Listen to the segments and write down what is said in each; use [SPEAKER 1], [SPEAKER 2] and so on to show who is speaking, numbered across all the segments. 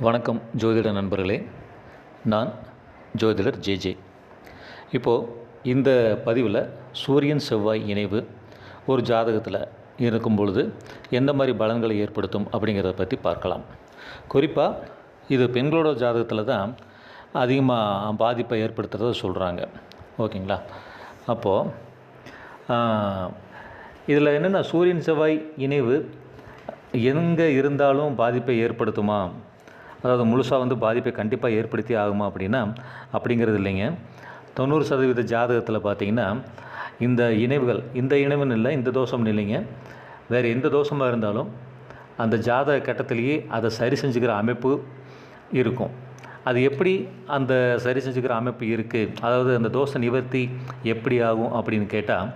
[SPEAKER 1] வணக்கம் ஜோதிட நண்பர்களே. நான் ஜோதிடர் ஜேஜே இப்போது இந்த பதிவில் சூரியன் செவ்வாய் இணைவு ஒரு ஜாதகத்தில் இருக்கும் பொழுது எந்த மாதிரி பலன்களை ஏற்படுத்தும் அப்படிங்கிறத பற்றி பார்க்கலாம். குறிப்பாக இது பெண்களோட ஜாதகத்தில் தான் அதிகமாக பாதிப்பை ஏற்படுத்துகிறத சொல்கிறாங்க ஓகேங்களா? அப்போது இதில் என்னென்னா சூரியன் செவ்வாய் இணைவு எங்கே இருந்தாலும் பாதிப்பை ஏற்படுத்துமா? அதாவது முழுசாக வந்து பாதிப்பை கண்டிப்பாக ஏற்படுத்தி ஆகுமா அப்படின்னா அப்படிங்கிறது இல்லைங்க. தொண்ணூறு சதவீத ஜாதகத்தில் பார்த்திங்கன்னா இந்த இணைவுகள் இந்த இணைவுன்னு இல்லை இந்த தோஷம்னு இல்லைங்க. வேறு எந்த தோஷமாக இருந்தாலும் அந்த ஜாதக கட்டத்திலேயே அதை சரி செஞ்சுக்கிற அமைப்பு இருக்கும். அது எப்படி அந்த சரி செஞ்சுக்கிற அமைப்பு இருக்குது அதாவது அந்த தோஷ நிவர்த்தி எப்படி ஆகும் அப்படின்னு கேட்டால்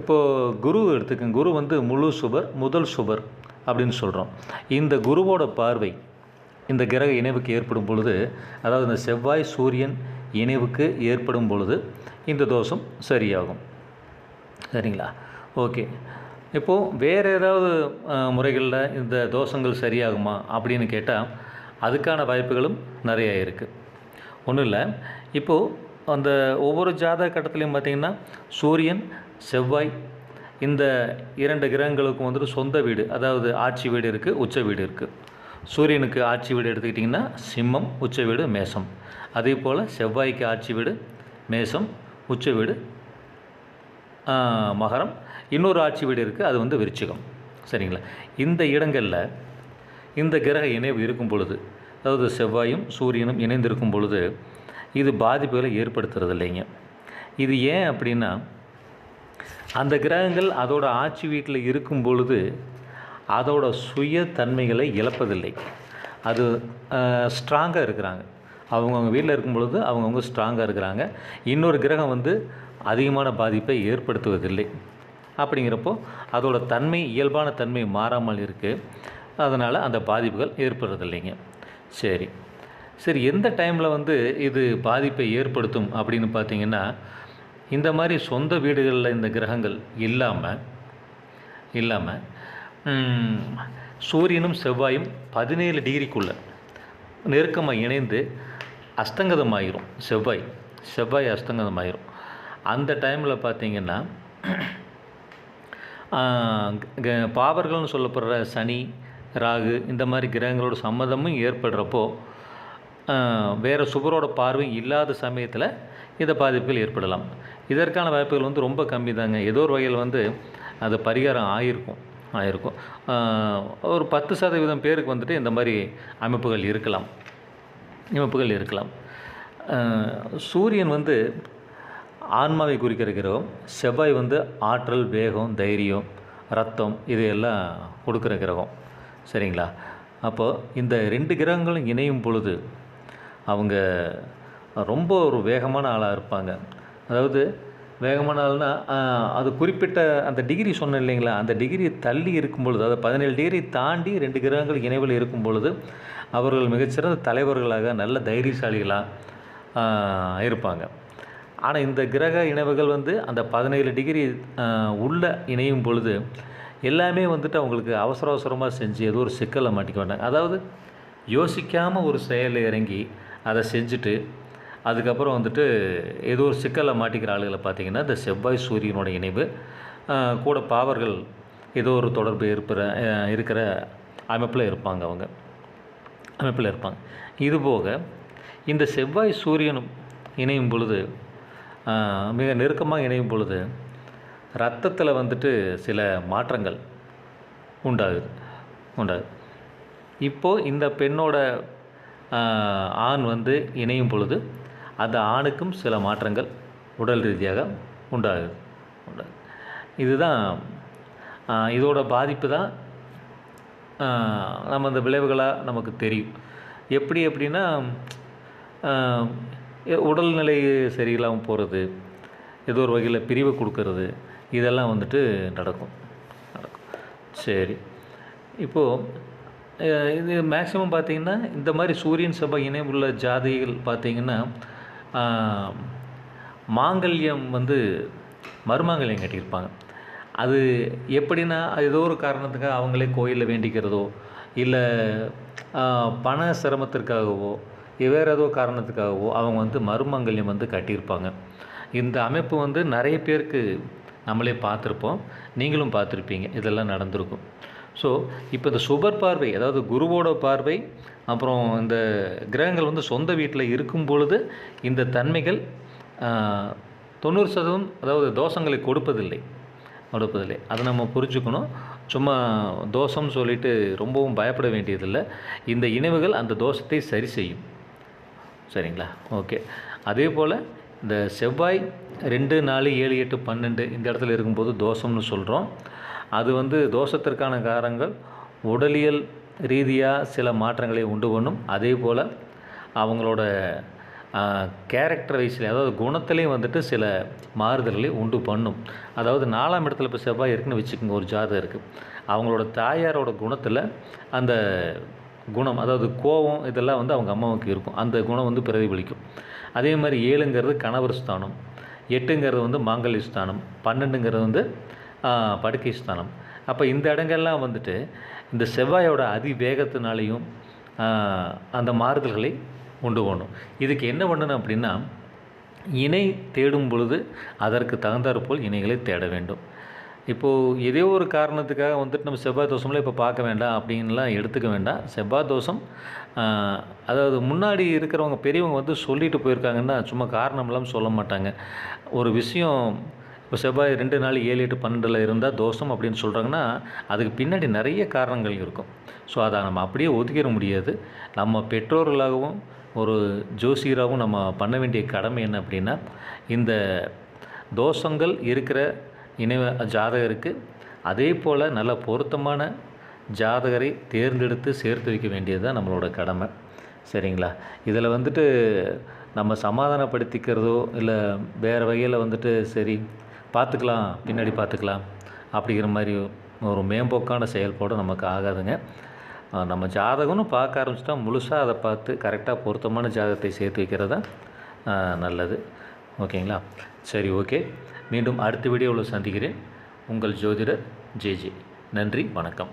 [SPEAKER 1] இப்போது குரு எடுத்துக்கங்க. குரு வந்து முழு சுபர் முதல் சுபர் அப்படின்னு சொல்கிறோம் இந்த குருவோட பார்வை இந்த கிரக இணைவுக்கு ஏற்படும் பொழுது அதாவது இந்த செவ்வாய் சூரியன் இணைவுக்கு ஏற்படும் பொழுது இந்த தோஷம் சரியாகும். சரிங்களா? ஓகே. இப்போது வேறு ஏதாவது முறைகளில் இந்த தோஷங்கள் சரியாகுமா அப்படின்னு கேட்டால் அதுக்கான வாய்ப்புகளும் நிறைய இருக்குது ஒன்றும் இல்லை. இப்போது அந்த ஒவ்வொரு ஜாதக கட்டத்துலையும் பார்த்திங்கன்னா சூரியன் செவ்வாய் இந்த இரண்டு கிரகங்களுக்கும் வந்துட்டு சொந்த வீடு அதாவது ஆட்சி வீடு இருக்குது உச்ச வீடு இருக்குது சூரியனுக்கு ஆட்சி வீடு எடுத்துக்கிட்டிங்கன்னா சிம்மம் உச்ச வீடு மேசம். அதே போல் செவ்வாய்க்கு ஆட்சி வீடு மேசம் உச்ச வீடு மகரம். இன்னொரு ஆட்சி வீடு இருக்குது அது வந்து விருச்சிகம். சரிங்களா? இந்த இடங்களில் இந்த கிரக இணைவு இருக்கும் பொழுது அதாவது செவ்வாயும் சூரியனும் இணைந்திருக்கும் பொழுது இது பாதிப்புகளை ஏற்படுத்துறது இல்லைங்க. இது ஏன் அப்படின்னா அந்த கிரகங்கள் அதோட ஆட்சி வீட்டில் இருக்கும் பொழுது அதோட சுய தன்மைகளை இழப்பதில்லை. அது ஸ்ட்ராங்காக இருக்கிறாங்க. அவங்கவுங்க வீட்டில் இருக்கும் பொழுது அவங்கவுங்க ஸ்ட்ராங்காக இருக்கிறாங்க. இன்னொரு கிரகம் வந்து அதிகமான பாதிப்பை ஏற்படுத்துவதில்லை. அப்படிங்கிறப்போ அதோட தன்மை இயல்பான தன்மை மாறாமல் இருக்குது அதனால் அந்த பாதிப்புகள் ஏற்படுறதில்லைங்க. சரி. சரி எந்த டைமில் வந்து இது பாதிப்பை ஏற்படுத்தும் அப்படின்னு பார்த்தீங்கன்னா இந்த மாதிரி சொந்த வீடுகளில் இந்த கிரகங்கள் இல்லாமல் இல்லாமல் சூரியனும் செவ்வாயும் பதினேழு டிகிரிக்குள்ளே நெருக்கமாக இணைந்து அஸ்தங்கதமாயிரும். செவ்வாய் செவ்வாய் அஸ்தங்கதமாயிரும். அந்த டைமில் பார்த்திங்கன்னா பாவர்கள்னு சொல்லப்படுற சனி ராகு இந்த மாதிரி கிரகங்களோட சம்மதமும் ஏற்படுறப்போ வேறு சுபரோட பார்வை இல்லாத சமயத்தில் இதை பாதிப்புகள் ஏற்படலாம். இதற்கான வாய்ப்புகள் வந்து ரொம்ப கம்மி தாங்க ஏதோ ஒரு வகையில் வந்து அது பரிகாரம் ஆகிருக்கும் இருக்கும் ஒரு பத்து சதவீதம் பேருக்கு வந்துட்டு இந்த மாதிரி அமைப்புகள் இருக்கலாம். அமைப்புகள் இருக்கலாம். சூரியன் வந்து ஆன்மாவை குறிக்கிற கிரகம் செவ்வாய் வந்து ஆற்றல் வேகம் தைரியம் ரத்தம் இது எல்லாம் கொடுக்குற கிரகம். சரிங்களா? அப்போது இந்த ரெண்டு கிரகங்களும் இணையும் பொழுது அவங்க ரொம்ப ஒரு வேகமான ஆளாக இருப்பாங்க. அதாவது வேகமான ஆள்னா அது குறிப்பிட்ட அந்த டிகிரி சொன்னேன் இல்லைங்களா? அந்த டிகிரி தள்ளி இருக்கும் பொழுது அதாவது பதினேழு டிகிரி தாண்டி ரெண்டு கிரகங்கள் இணைவில் இருக்கும் பொழுது அவர்கள் மிகச்சிறந்த தலைவர்களாக நல்ல தைரியசாலிகளாக இருப்பாங்க. ஆனால் இந்த கிரக இணைவுகள் வந்து அந்த பதினேழு டிகிரி உள்ள இணையும் பொழுது எல்லாமே வந்துட்டு அவங்களுக்கு அவசர அவசரமாக செஞ்சு ஏதோ ஒரு சிக்கலை மாட்டிக்க மாட்டாங்க அதாவது யோசிக்காமல் ஒரு செயலில் இறங்கி அதை செஞ்சுட்டு அதுக்கப்புறம் வந்துட்டு ஏதோ ஒரு சிக்கலில் மாட்டிக்கிற ஆளுகளை பார்த்திங்கன்னா இந்த செவ்வாய் சூரியனோட இணைவு கூட பாவர்கள் ஏதோ ஒரு தொடர்பு இருக்கிற இருக்கிற அமைப்பில் இருப்பாங்க அவங்க. அமைப்பில் இருப்பாங்க. இதுபோக இந்த செவ்வாய் சூரியனும் இணையும் பொழுது மிக நெருக்கமாக இணையும் பொழுது ரத்தத்தில் வந்துட்டு சில மாற்றங்கள் உண்டாகுது உண்டாகுது. இப்போது இந்த பெண்ணோட ஆண் வந்து இணையும் பொழுது அந்த ஆணுக்கும் சில மாற்றங்கள் உடல் ரீதியாக உண்டாகுது. உண்டாகுது. இதுதான் இதோட பாதிப்பு தான் நம்ம அந்த விளைவுகளாக நமக்கு தெரியும். எப்படி எப்படின்னா உடல்நிலை சரியில்லாமல் போகிறது ஏதோ ஒரு வகையில் பிரிவை கொடுக்கறது இதெல்லாம் வந்துட்டு நடக்கும். நடக்கும். சரி. இப்போது இது மேக்ஸிமம் பார்த்திங்கன்னா இந்த மாதிரி சூரியன் செவ்வாய் இணைவுள்ள ஜாதிகள் பார்த்திங்கன்னா மாங்கல்யம் வந்து மருமாங்கல்யம் கட்டியிருப்பாங்க. அது எப்படின்னா ஏதோ ஒரு காரணத்துக்காக அவங்களே கோயிலில் வேண்டிக்கிறதோ இல்லை பண சிரமத்திற்காகவோ வேறு ஏதோ காரணத்துக்காகவோ அவங்க வந்து மருமாங்கல்யம் வந்து கட்டியிருப்பாங்க. இந்த அமைப்பு வந்து நிறைய பேருக்கு நம்மளே பார்த்துருப்போம். நீங்களும் பார்த்துருப்பீங்க. இதெல்லாம் நடந்திருக்கும். ஸோ இப்போ இந்த சுபர் பார்வை அதாவது குருவோட பார்வை அப்புறம் இந்த கிரகங்கள் வந்து சொந்த வீட்டில் இருக்கும் பொழுது இந்த தன்மைகள் தொண்ணூறு சதவீதம் அதாவது தோஷங்களை கொடுப்பதில்லை. கொடுப்பதில்லை. அதை நம்ம புரிஞ்சுக்கணும். சும்மா தோஷம்னு சொல்லிட்டு ரொம்பவும் பயப்பட வேண்டியதில்லை. இந்த இணைவுகள் அந்த தோஷத்தை சரி செய்யும். சரிங்களா? ஓகே. அதே போல் இந்த செவ்வாய் ரெண்டு நாலு ஏழு எட்டு பன்னெண்டு இந்த இடத்துல இருக்கும்போது தோஷம்னு சொல்கிறோம் அது வந்து தோஷத்திற்கான காரணங்கள் உடலியல் ரீதியாக சில மாற்றங்களை உண்டு பண்ணும். அதே போல் அவங்களோட கேரக்டர் வைஸில் அதாவது குணத்திலையும் வந்துட்டு சில மாறுதல்களை உண்டு பண்ணும். அதாவது நாலாம் இடத்துல இப்போ செவ்வாய் இருக்குன்னு வச்சுக்கோங்க ஒரு ஜாதகம் இருக்குது அவங்களோட தாயாரோட குணத்தில் அந்த குணம் அதாவது கோபம் இதெல்லாம் வந்து அவங்க அம்மாவுக்கு இருக்கும். அந்த குணம் வந்து பிரதிபலிக்கும். அதே மாதிரி ஏழுங்கிறது கணவர் ஸ்தானம். எட்டுங்கிறது வந்து மாங்கல்ய ஸ்தானம் பன்னெண்டுங்கிறது வந்து படுக்கை ஸ்தானம். அப்போ இந்த இடங்கள்லாம் வந்துட்டு இந்த செவ்வாயோட அதிவேகத்தினாலையும் அந்த மாறுதல்களை உண்டு பண்ணும். இதுக்கு என்ன பண்ணணும் அப்படின்னா இணை தேடும் பொழுது அதற்கு தகுந்தாற்போல் இணைகளை தேட வேண்டும். இப்போது ஏதோ ஒரு காரணத்துக்காக வந்துட்டு நம்ம செவ்வாய் தோஷம்லாம் இப்போ பார்க்க வேண்டாம் அப்படின்லாம் எடுத்துக்க வேண்டாம். செவ்வாய் தோஷம் அதாவது முன்னாடி இருக்கிறவங்க பெரியவங்க வந்து சொல்லிட்டு போயிருக்காங்கன்னா சும்மா காரணம் இல்லாமல் சொல்ல மாட்டாங்க. ஒரு விஷயம் இப்போ செவ்வாய் ரெண்டு நாள் ஏழு எட்டு பன்னெண்டில் இருந்தால் தோஷம் அப்படின்னு சொல்கிறாங்கன்னா அதுக்கு பின்னாடி நிறைய காரணங்கள் இருக்கும். ஸோ அதை நம்ம அப்படியே ஒதுக்கிட முடியாது. நம்ம பெற்றோர்களாகவும் ஒரு ஜோசியராகவும் நம்ம பண்ண வேண்டிய கடமை என்ன அப்படின்னா இந்த தோஷங்கள் இருக்கிற இணைவ இருக்குது அதே போல் நல்ல பொருத்தமான ஜாதகரை தேர்ந்தெடுத்து சேர்த்து வைக்க வேண்டியது தான் நம்மளோட கடமை. சரிங்களா? இதில் வந்துட்டு நம்ம சமாதானப்படுத்திக்கிறதோ இல்லை வேறு வகையில் வந்துட்டு சரி பார்த்துக்கலாம் பின்னாடி பார்த்துக்கலாம் அப்படிங்கிற மாதிரி ஒரு மேம்போக்கான செயல்பாடு நமக்கு ஆகாதுங்க. நம்ம ஜாதகம்னு பார்க்க ஆரம்பிச்சிட்டா முழுசாக அதை பார்த்து கரெக்டாக பொருத்தமான ஜாதகத்தை சேர்த்து வைக்கிறது தான் நல்லது. ஓகேங்களா? சரி ஓகே. மீண்டும் அடுத்த வீடியோவில் சந்திக்கிறேன். உங்கள் ஜோதிடர் ஜே ஜே. நன்றி வணக்கம்.